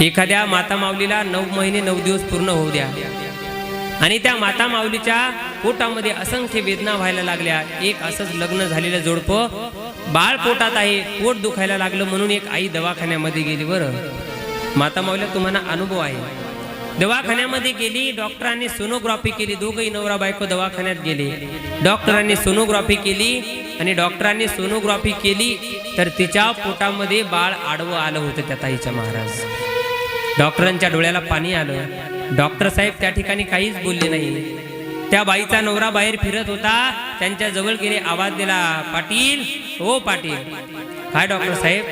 एखाद्या माता माऊलीला नऊ महिने नऊ दिवस पूर्ण होऊ द्या. आणि त्या माता माऊलीच्या पोटामध्ये असंख्य वेदना व्हायला लागल्या. एक असंच लग्न झालेलं जोडपं. बाळ पोटात आहे पोट दुखायला लागलं म्हणून एक आई दवाखान्यामध्ये गेली बरं. माता माऊलीला तुम्हाला अनुभव आहे. दवाखान्यामध्ये गेली डॉक्टरांनी सोनोग्राफी केली दोघही नवरा बायको दवाखान्यात गेले. डॉक्टरांनी सोनोग्राफी केली आणि डॉक्टरांनी सोनोग्राफी केली तर तिच्या पोटामध्ये बाळ आडवं आलं होतं त्या ताईच्या महाराज. डॉक्टरांच्या डोळ्याला पाणी आलं. डॉक्टर साहेब त्या ठिकाणी काहीच बोलले नाही. त्या बाईचा नवरा बाहेर फिरत होता. त्यांच्या जवळ गेले आवाज दिला पाटील हो पाटील. काय डॉक्टर साहेब.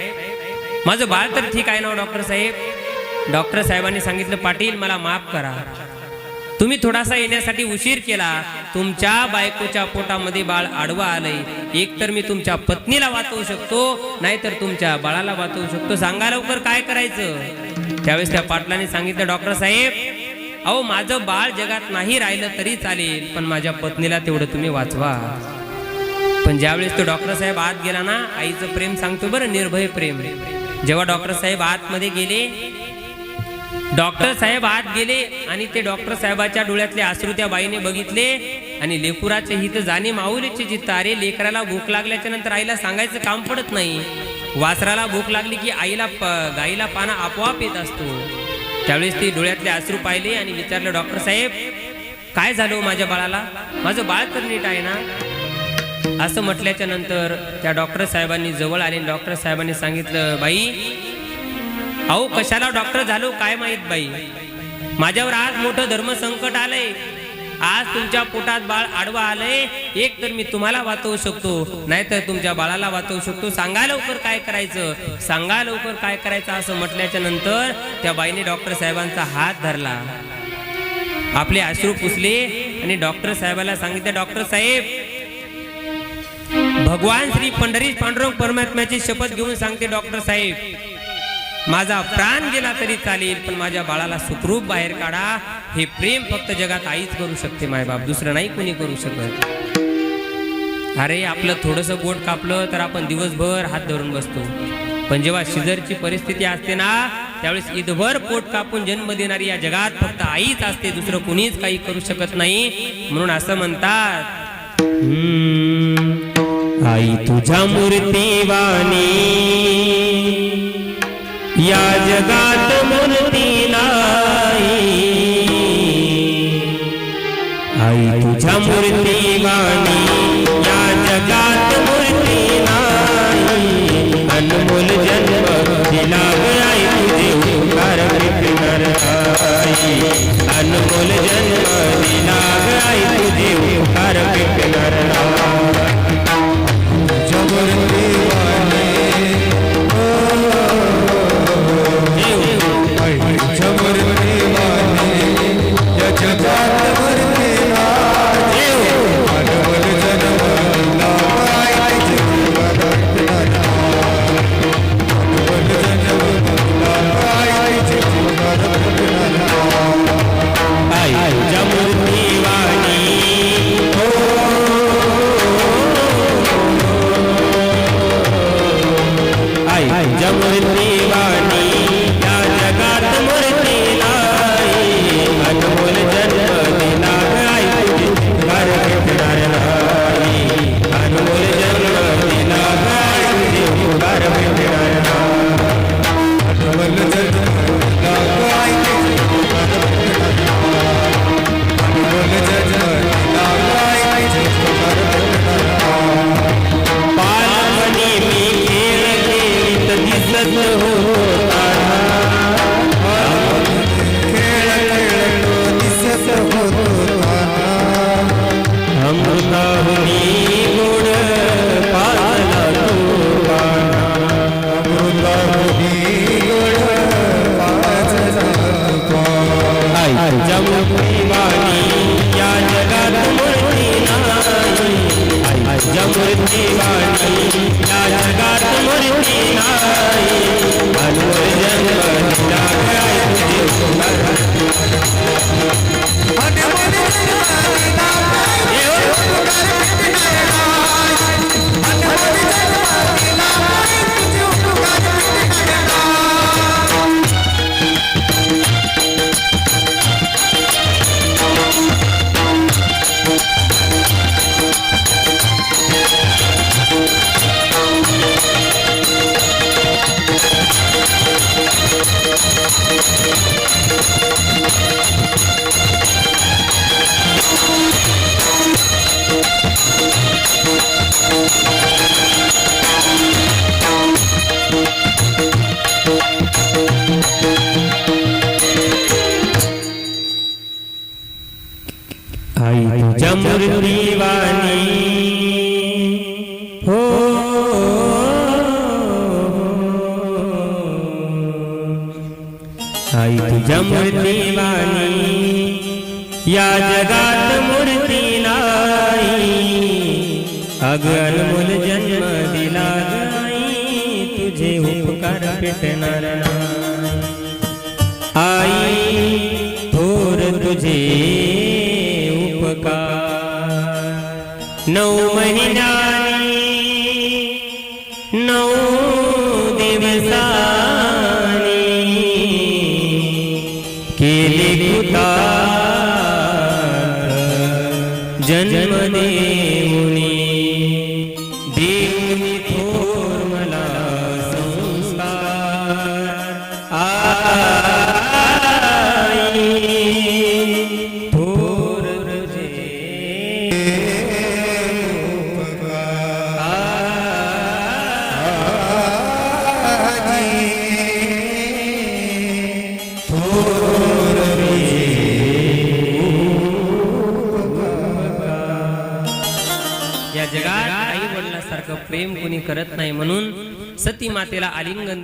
माझं बाळ तर ठीक आहे ना हो, डॉक्टर साहेब? डॉक्टर साहेबांनी सांगितलं पाटील मला माफ करा. तुम्ही थोडासा येण्यासाठी उशीर केला. तुमच्या बायकोच्या पोटामध्ये बाळ आडवा आलंय. एक तर मी तुमच्या पत्नीला वाचवू शकतो नाहीतर तुमच्या बाळाला वाचवू शकतो. सांगा लवकर काय करायचं? त्यावेळेस त्या पाटलाने सांगितलं डॉक्टर साहेब अहो माझं बाळ जगात नाही राहिलं तरी चालेल पण माझ्या पत्नीला तेवढं तुम्ही वाचवा. पण ज्यावेळेस तो डॉक्टर साहेब आत गेला ना आईचं प्रेम सांगतो बरं निर्भय प्रेम. जेव्हा डॉक्टर साहेब आतमध्ये गेले डॉक्टर साहेब आत गेले आणि ते डॉक्टर साहेबाच्या डोळ्यातले आश्रू त्या बाईने बघितले आणि लेकुराचे हित जाणे माऊलीचे जित अरे लेकराला भूक लागल्याच्या नंतर आईला सांगायचं काम पडत नाही. वासराला भूक लागली की आईला प- गाईला पाना आपोआप येत असतो. त्यावेळेस ती डोळ्यातले अश्रू पाहिले आणि विचारलं डॉक्टर साहेब काय झालं हो माझ्या बाळाला? माझं बाळ तर नीट आहे ना? असं म्हटल्याच्या नंतर त्या डॉक्टर साहेबांनी जवळ आले आणि डॉक्टर साहेबांनी सांगितलं बाई अहो कशाला डॉक्टर झालो काय माहीत बाई? माझ्यावर आज मोठं धर्म संकट आलंय. आज तुमच्या पोटात बाळ आडवा आलंय एक तर मी तुम्हाला वाचवू शकतो नाहीतर तुमच्या बाळाला वाचवू शकतो. सांगा लवकर काय करायचं? सांगा लवकर काय करायचं असं म्हटल्याच्या नंतर त्या बाईने डॉक्टर साहेबांचा हात धरला. आपले अश्रू पुसले आणि डॉक्टर साहेबाला सांगितलं डॉक्टर साहेब भगवान श्री पंढरी पांडुरंग परमात्म्याची शपथ घेऊन सांगते डॉक्टर साहेब. माझा प्राण गेला तरी चालेल पण माझ्या बाळाला सुखरूप बाहेर काढा. हे प्रेम फक्त जगात आईच करू शकते मायबाप दुसरं नाही कोणी करू शकत. अरे आपलं थोडस गोट कापलं तर आपण दिवसभर हात धरून बसतो. पण जेव्हा शिजरची परिस्थिती असते ना त्यावेळेस ईदभर पोट कापून जन्म देणारी या जगात फक्त आईच असते दुसरं कुणीच काही करू शकत नाही. म्हणून असं म्हणतात आई तुझ्या मूर्तीवानी या जगात मूर्ती नाही. आई तुझ्या मूर्ती वाणी या जगात मूर्ती नाही. अनमोल जन्म दिला ग आई तुझे उपकार विकणार आई अनमोल जन्म दिला ग आई तुझे उपकार विकणार নবর let आई तुझ्या मूर्तीवाणी या जगात मूर्ती नाही. अग अनमोल जन्म दिला तुझे उपकार पेटणार आई थोर तुझे उपकार. नऊ महिन्यानी जन्म देऊनी प्रेम कोणी करत नाही म्हणून सती मातेला आलिंगन